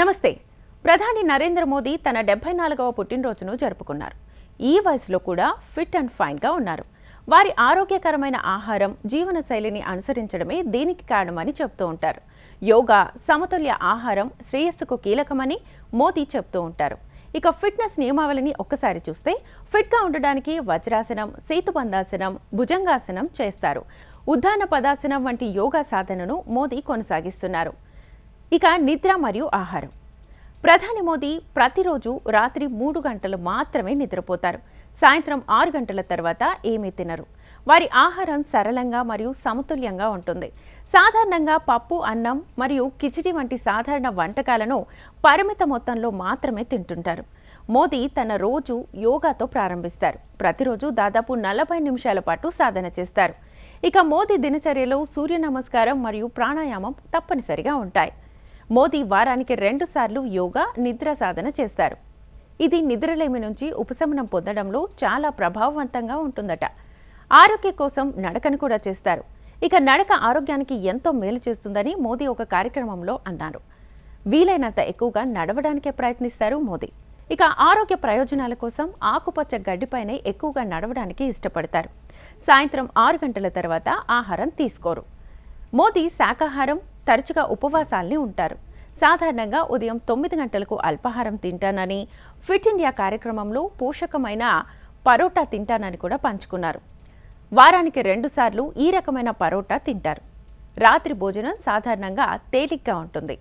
నమస్తే. ప్రధాని నరేంద్ర మోదీ తన డెబ్బై నాలుగవ పుట్టినరోజును జరుపుకున్నారు. ఈ వయసులో కూడా ఫిట్ అండ్ ఫైన్గా ఉన్నారు. వారి ఆరోగ్యకరమైన ఆహారం జీవనశైలిని అనుసరించడమే దీనికి కారణమని చెప్తూ ఉంటారు. యోగా సమతుల్య ఆహారం శ్రేయస్సుకు కీలకమని మోదీ చెప్తూ ఉంటారు. ఇక ఫిట్నెస్ నియమావళిని ఒక్కసారి చూస్తే ఫిట్గా ఉండడానికి వజ్రాసనం సేతుబంధాసనం భుజంగాసనం చేస్తారు. ఉద్దాన పదాసనం వంటి యోగా సాధనను మోదీ కొనసాగిస్తున్నారు. ఇక నిద్ర మరియు ఆహారం. ప్రధాని మోదీ ప్రతిరోజు రాత్రి మూడు గంటలు మాత్రమే నిద్రపోతారు. సాయంత్రం ఆరు గంటల తర్వాత ఏమీ తినరు. వారి ఆహారం సరళంగా మరియు సమతుల్యంగా ఉంటుంది. సాధారణంగా పప్పు అన్నం మరియు కిచిడి వంటి సాధారణ వంటకాలను పరిమిత మొత్తంలో మాత్రమే తింటుంటారు. మోదీ తన రోజు యోగాతో ప్రారంభిస్తారు. ప్రతిరోజు దాదాపు నలభై నిమిషాల పాటు సాధన చేస్తారు. ఇక మోదీ దినచర్యలో సూర్య నమస్కారం మరియు ప్రాణాయామం తప్పనిసరిగా ఉంటాయి. మోదీ వారానికి రెండుసార్లు యోగా నిద్ర సాధన చేస్తారు. ఇది నిద్రలేమి నుంచి ఉపశమనం పొందడంలో చాలా ప్రభావవంతంగా ఉంటుందట. ఆరోగ్య కోసం నడకను కూడా చేస్తారు. ఇక నడక ఆరోగ్యానికి ఎంతో మేలు చేస్తుందని మోదీ ఒక కార్యక్రమంలో అన్నారు. వీలైనంత ఎక్కువగా నడవడానికే ప్రయత్నిస్తారు మోదీ. ఇక ఆరోగ్య ప్రయోజనాల కోసం ఆకుపచ్చ గడ్డిపైనే ఎక్కువగా నడవడానికి ఇష్టపడతారు. సాయంత్రం ఆరు గంటల తర్వాత ఆహారం తీసుకోరు. మోదీ శాకాహారం తరచుగా ఉపవాసాల్ని ఉంటారు. సాధారణంగా ఉదయం తొమ్మిది గంటలకు అల్పాహారం తింటానని ఫిట్ ఇండియా కార్యక్రమంలో పోషకమైన పరోటా తింటానని కూడా పంచుకున్నారు. వారానికి రెండుసార్లు ఈ రకమైన పరోటా తింటారు. రాత్రి భోజనం సాధారణంగా తేలిగ్గా ఉంటుంది.